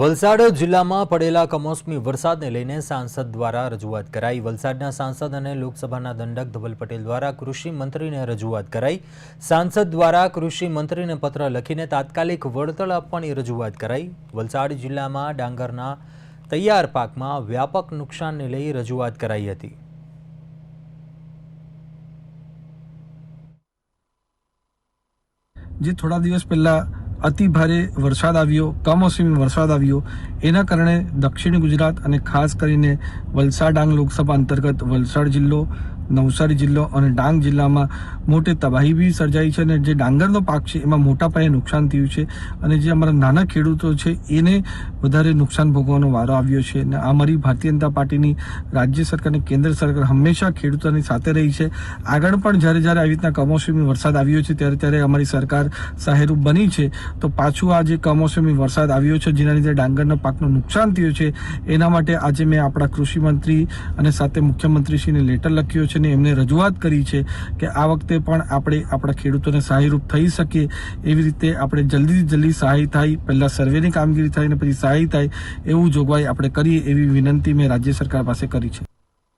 વલસાડ જિલ્લામાં પડેલા કમોસમી વરસાદને લઈને સાંસદ દ્વારા રજૂઆત કરાઈ. વલસાડના સાંસદ અને લોકસભાના દંડક ધવલ પટેલ દ્વારા કૃષિ મંત્રીને રજૂઆત કરાઈ. સાંસદ દ્વારા કૃષિ મંત્રીને પત્ર લખીને તાત્કાલિક વળતર આપવાની રજૂઆત કરાઈ. વલસાડ જિલ્લામાં ડાંગરના તૈયાર પાકમાં વ્યાપક નુકસાનને લઈ રજૂઆત કરાઈ હતી. જે થોડા દિવસ પહેલા અતિ ભારે વરસાદ આવ્યો, કમોસમી વરસાદ આવ્યો. એના કારણે દક્ષિણ ગુજરાત અને ખાસ કરીને વલસાડ ડાંગ લોકસભા અંતર્ગત વલસાડ જિલ્લો નવસારી જિલ્લો અને ડાંગ જિલ્લામાં મોટી તબાહી બી સર્જાઈ છે અને જે ડાંગરનો પાક છે, એમાં મોટા પાયે નુકસાન થયું છે અને જે અમારા નાના ખેડૂતો છે, એને વધારે નુકસાન ભોગવવાનો વારો આવ્યો છે અને આ અમારી ભારતીય જનતા પાર્ટીની રાજ્ય સરકાર અને કેન્દ્ર સરકાર હંમેશા ખેડૂતોની સાથે રહી છે. આગળ પણ જ્યારે જ્યારે આવી રીતના કમોસમી વરસાદ આવ્યો છે, ત્યારે ત્યારે અમારી સરકાર સહાયરૂપ બની છે. તો પાછું આ જે કમોસમી વરસાદ આવ્યો છે, જેના લીધે ડાંગરના પાકનું નુકસાન થયું છે, એના માટે આજે મેં આપણા કૃષિ મંત્રી અને સાથે મુખ્યમંત્રીશ્રીને લેટર લખ્યો છે. ને એમને રજૂઆત કરી છે કે આ વખતે પણ આપણે આપણા ખેડૂતોને સહાયરૂપ થઈ શકીએ. એવી રીતે આપણે જલ્દીથી જલ્દી સહાય થાય, પહેલાં સર્વેની કામગીરી થાય ને પછી સહાય થાય, એવું જોગવાઈ આપણે કરીએ એવી વિનંતી મેં રાજ્ય સરકાર પાસે કરી છે.